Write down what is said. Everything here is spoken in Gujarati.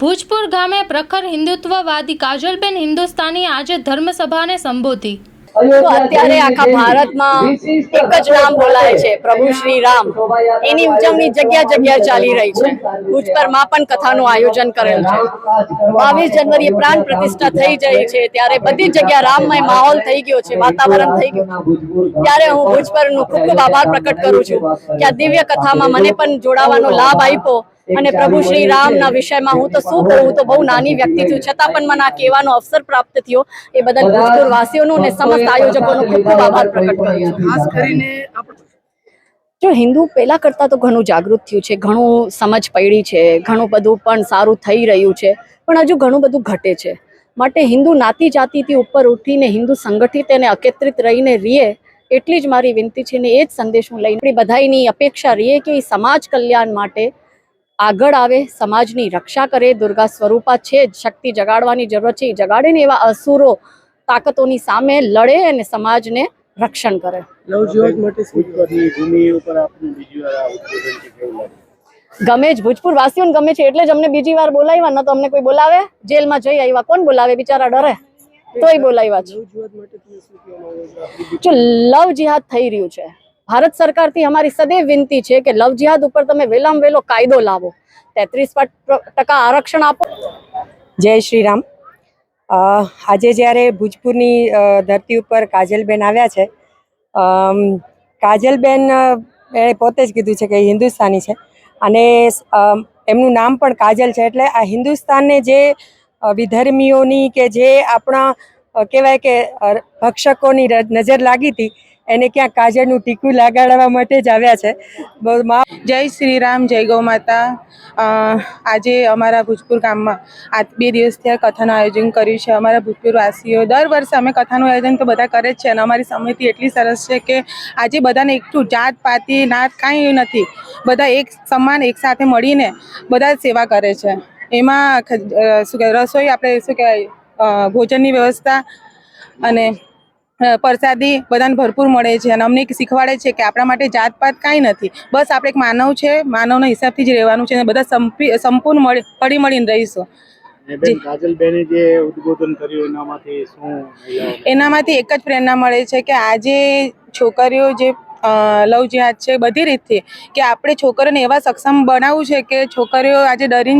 ભુજપુર ગામે પ્રખર હિન્દુત્વવાદી કાજલબેન હિન્દુસ્તાની આજે ધર્મસભાને સંબોધી. તો અત્યારે આખા ભારતમાં એક જ નામ બોલાય છે પ્રભુ શ્રી રામ. એની ઉજવણી જગ્યા જગ્યા ચાલી રહી છે. ભુજપરમાં પણ કથાનું આયોજન કરેલ છે. બાવીસ જાન્યુઆરીએ પ્રાણ પ્રતિષ્ઠા થઈ જઈ છે ત્યારે બધી જ જગ્યા રામમય માહોલ થઈ ગયો છે વાતાવરણ થઈ ગયું. ત્યારે હું ભુજ પરનું ખૂબ ખૂબ આભાર પ્રકટ કરું છું કે આ દિવ્ય કથામાં મને પણ જોડાવાનો લાભ આપ્યો. અને પ્રભુ શ્રી રામના વિષયમાં હું તો શું કહું હું તો બહુ નાની વ્યક્તિ છું છતાં પણ મને આ કહેવાનો અવસર પ્રાપ્ત થયો. એ બદલ ભુજપુર વાસીઓનું અને સમસ્ત આયોજકોનો ખૂબ ખૂબ આભાર પ્રકટ કરું છું. ખાસ કરીને જો હિન્દુ પહેલા કરતાં તો ઘણું જાગૃત થયું છે ઘણું સમજ પડી છે ઘણું બધું પણ સારું થઈ રહ્યું છે પણ હજુ ઘણું બધું ઘટે છે. માટે હિન્દુ નાતી જાતિથી ઉપર ઉઠીને હિન્દુ સંગઠિત અને એકત્રિત રહીને રીએ એટલી જ મારી વિનંતી છે ને એ જ સંદેશ હું લઈને આપણી બધાની અપેક્ષા રહીએ કે સમાજ કલ્યાણ માટે આગળ આવે સમાજની રક્ષા કરે દુર્ગા સ્વરૂપા છે જ શક્તિ જગાડવાની જરૂર છે એ જગાડે ને એવા અસુરો તાકતોની સામે લડે અને સમાજને રક્ષણ કરે. ગમે જ ભુજપુર વાસીઓને ગમે છે એટલે જ અમને બીજી વાર બોલાવ્યા ન તો અમને કોઈ બોલાવે જેલમાં જઈ આવ્યા કોણ બોલાવે? બિચારા ડરે તોય બોલાવ્યા છે? જો લવ જિહાદ થઈ રહ્યું છે ભારત સરકારથી અમારી સદૈવ વિનંતી છે કે લવ જિહાદ ઉપર તમે વહેલામાં વહેલો કાયદો લાવો. તેત્રીસ ટકા આરક્ષણ આપો. જય શ્રી રામ આજે જ્યારે ભુજપુરની ધરતી ઉપર કાજલબેન આવ્યા છે કાજલબેન એણે પોતે જ કીધું છે કે હિન્દુસ્તાની છે અને એમનું નામ પણ કાજલ છે એટલે આ હિન્દુસ્તાનને જે વિધર્મીઓની કે જે આપણા કહેવાય કે ભક્ષકોની નજર લાગી હતી એને ક્યાંક કાજળનું ટીકું લગાડવા માટે જ આવ્યા છે. જય શ્રી રામ, જય ગૌ માતા. આજે અમારા ભુજપુર ગામમાં આ બે દિવસથી આ કથાનું આયોજન કર્યું છે. અમારા ભુજપુર વાસીઓ દર વર્ષે અમે કથાનું આયોજન તો બધા કરે જ છે અને અમારી સમિતિ એટલી સરસ છે કે આજે બધાને એકઠું જાત, પાતી, નાત કાંઈ નથી. બધા એક સમાન, એક સાથે મળીને બધા સેવા કરે છે. એમાં શું કહેવાય, રસોઈ આપણે શું કહેવાય ભોજનની વ્યવસ્થા અને પ્રસાદી બધાને ભરપૂર મળે છે અને અમને શીખવાડે છે કે આપણા માટે જાત પાત કાંઈ નથી. બસ આપણે એક માનવ છે માનવના હિસાબથી જ રહેવાનું છે અને બધા સંપૂર્ણ મળી હળી મળીને રહીશું એનામાંથી એક જ પ્રેરણા મળે છે કે આજે છોકરીઓ જે લવ જિહાદ છે બધી રીતથી કે આપણે છોકરીઓને એવા સક્ષમ બનાવવું છે કે છોકરીઓ આજે ડરીને